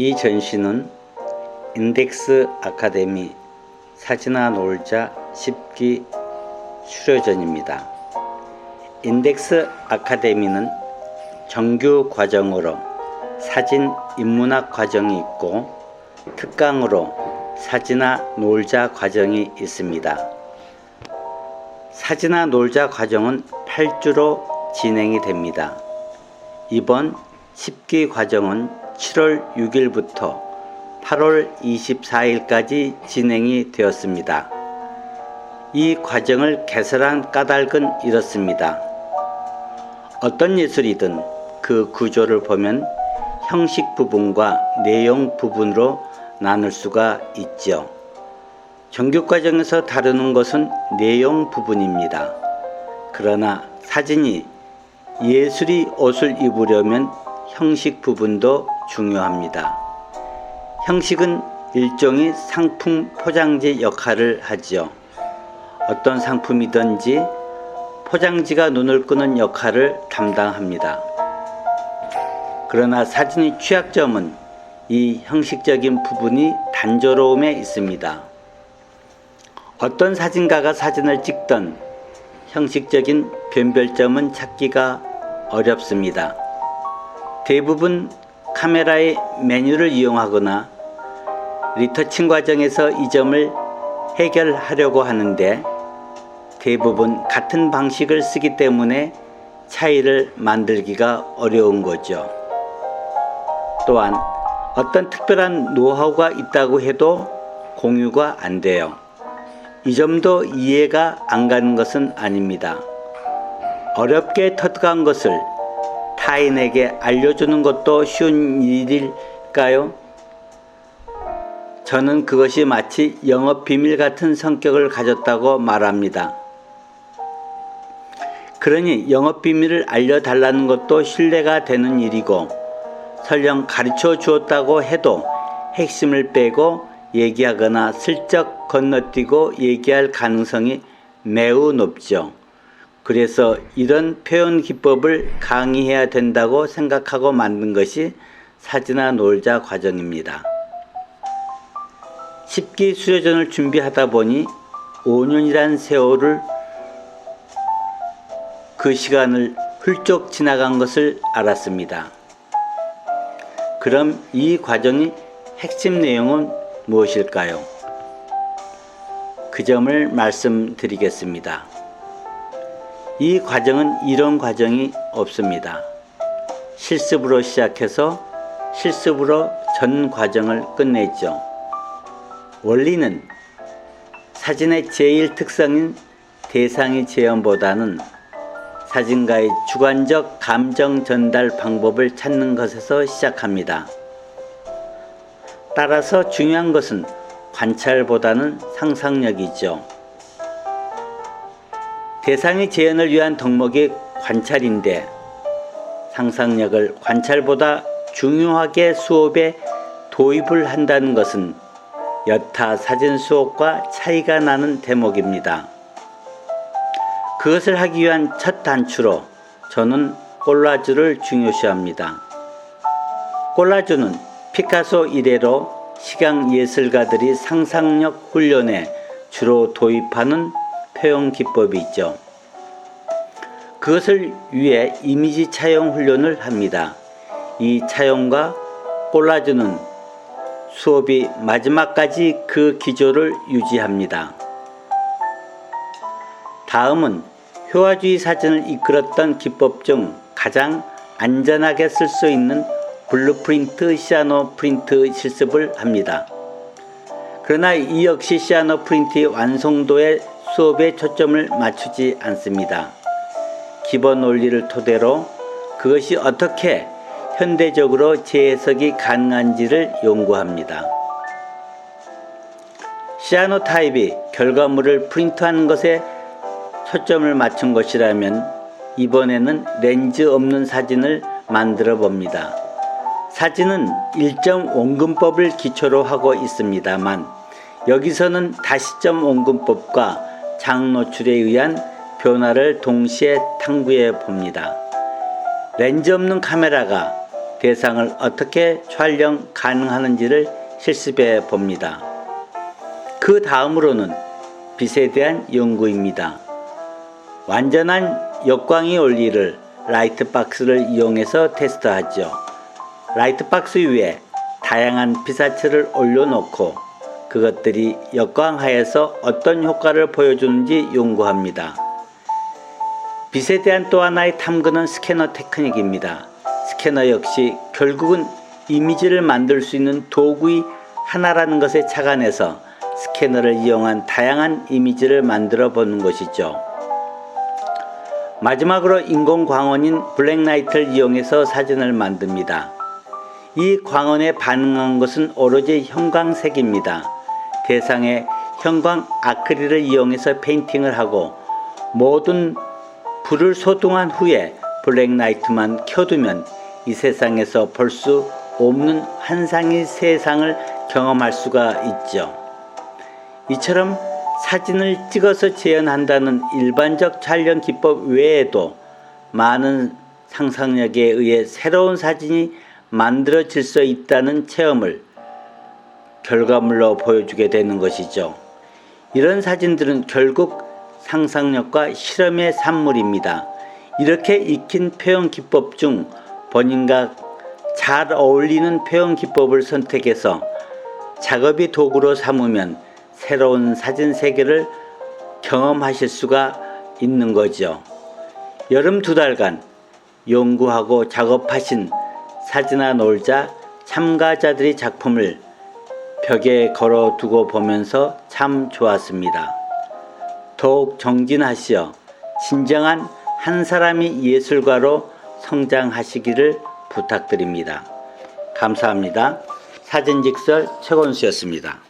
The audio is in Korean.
이 전시는 인덱스 아카데미 사진아 놀자 10기 수료전입니다. 인덱스 아카데미는 정규 과정으로 사진 인문학 과정이 있고 특강으로 사진아 놀자 과정이 있습니다. 사진아 놀자 과정은 8주로 진행이 됩니다. 이번 10기 과정은 7월 6일부터 8월 24일까지 진행이 되었습니다. 이 과정을 개설한 까닭은 이렇습니다. 어떤 예술이든 그 구조를 보면 형식 부분과 내용 부분으로 나눌 수가 있죠. 정규 과정에서 다루는 것은 내용 부분입니다. 그러나 사진이 예술이 옷을 입으려면 형식 부분도 중요합니다. 형식은 일종의 상품 포장지 역할을 하지요. 어떤 상품이든지 포장지가 눈을 끄는 역할을 담당합니다. 그러나 사진의 취약점은 이 형식적인 부분이 단조로움에 있습니다. 어떤 사진가가 사진을 찍던 형식적인 변별점은 찾기가 어렵습니다. 대부분 카메라의 메뉴를 이용하거나 리터칭 과정에서 이 점을 해결하려고 하는데 대부분 같은 방식을 쓰기 때문에 차이를 만들기가 어려운 거죠. 또한 어떤 특별한 노하우가 있다고 해도 공유가 안 돼요. 이 점도 이해가 안 가는 것은 아닙니다. 어렵게 터득한 것을 타인에게 알려주는 것도 쉬운 일일까요? 저는 그것이 마치 영업 비밀 같은 성격을 가졌다고 말합니다. 그러니 영업 비밀을 알려달라는 것도 신뢰가 되는 일이고 설령 가르쳐 주었다고 해도 핵심을 빼고 얘기하거나 슬쩍 건너뛰고 얘기할 가능성이 매우 높죠. 그래서 이런 표현 기법을 강의해야 된다고 생각하고 만든 것이 사진아 놀자 과정입니다. 10기 수료전을 준비하다 보니 5년이란 세월을 그 시간을 훌쩍 지나간 것을 알았습니다. 그럼 이 과정의 핵심 내용은 무엇일까요? 그 점을 말씀드리겠습니다. 이 과정은 이런 과정이 없습니다. 실습으로 시작해서 실습으로 전 과정을 끝내죠. 원리는 사진의 제일 특성인 대상의 재현보다는 사진가의 주관적 감정 전달 방법을 찾는 것에서 시작합니다. 따라서 중요한 것은 관찰보다는 상상력이죠. 대상의 재현을 위한 덕목이 관찰인데 상상력을 관찰보다 중요하게 수업에 도입을 한다는 것은 여타 사진 수업과 차이가 나는 대목입니다. 그것을 하기 위한 첫 단추로 저는 꼴라주를 중요시합니다. 꼴라주는 피카소 이래로 시각 예술가들이 상상력 훈련에 주로 도입하는 표현 기법이 있죠. 그것을 위해 이미지 차용 훈련을 합니다. 이 차용과 꼴라주는 수업이 마지막까지 그 기조를 유지합니다. 다음은 효화주의 사진을 이끌었던 기법 중 가장 안전하게 쓸 수 있는 블루프린트 시아노 프린트 실습을 합니다. 그러나 이 역시 시아노 프린트의 완성도에 수업에 초점을 맞추지 않습니다. 기본 원리를 토대로 그것이 어떻게 현대적으로 재해석이 가능한지를 연구합니다. 시아노 타입이 결과물을 프린트하는 것에 초점을 맞춘 것이라면 이번에는 렌즈 없는 사진을 만들어 봅니다. 사진은 일정 원근법을 기초로 하고 있습니다만 여기서는 다시점 원근법과 장노출에 의한 변화를 동시에 탐구해 봅니다. 렌즈 없는 카메라가 대상을 어떻게 촬영 가능하는지를 실습해 봅니다. 그 다음으로는 빛에 대한 연구입니다. 완전한 역광이 원리를 라이트박스를 이용해서 테스트하죠. 라이트박스 위에 다양한 피사체를 올려놓고 그것들이 역광하에서 어떤 효과를 보여주는지 연구합니다. 빛에 대한 또 하나의 탐구는 스캐너 테크닉입니다. 스캐너 역시 결국은 이미지를 만들 수 있는 도구의 하나라는 것에 착안해서 스캐너를 이용한 다양한 이미지를 만들어 보는 것이죠. 마지막으로 인공 광원인 블랙라이트를 이용해서 사진을 만듭니다. 이 광원에 반응한 것은 오로지 형광색입니다. 대상에 형광 아크릴을 이용해서 페인팅을 하고 모든 불을 소등한 후에 블랙라이트만 켜두면 이 세상에서 볼 수 없는 환상의 세상을 경험할 수가 있죠. 이처럼 사진을 찍어서 재현한다는 일반적 촬영 기법 외에도 많은 상상력에 의해 새로운 사진이 만들어질 수 있다는 체험을 결과물로 보여주게 되는 것이죠. 이런 사진들은 결국 상상력과 실험의 산물입니다. 이렇게 익힌 표현 기법 중 본인과 잘 어울리는 표현 기법을 선택해서 작업의 도구로 삼으면 새로운 사진 세계를 경험하실 수가 있는 거죠. 여름 두 달간 연구하고 작업하신 사진아 놀자 참가자들의 작품을 벽에 걸어 두고 보면서 참 좋았습니다. 더욱 정진하시어 진정한 한 사람의 예술가로 성장하시기를 부탁드립니다. 감사합니다. 사진직설 최건수였습니다.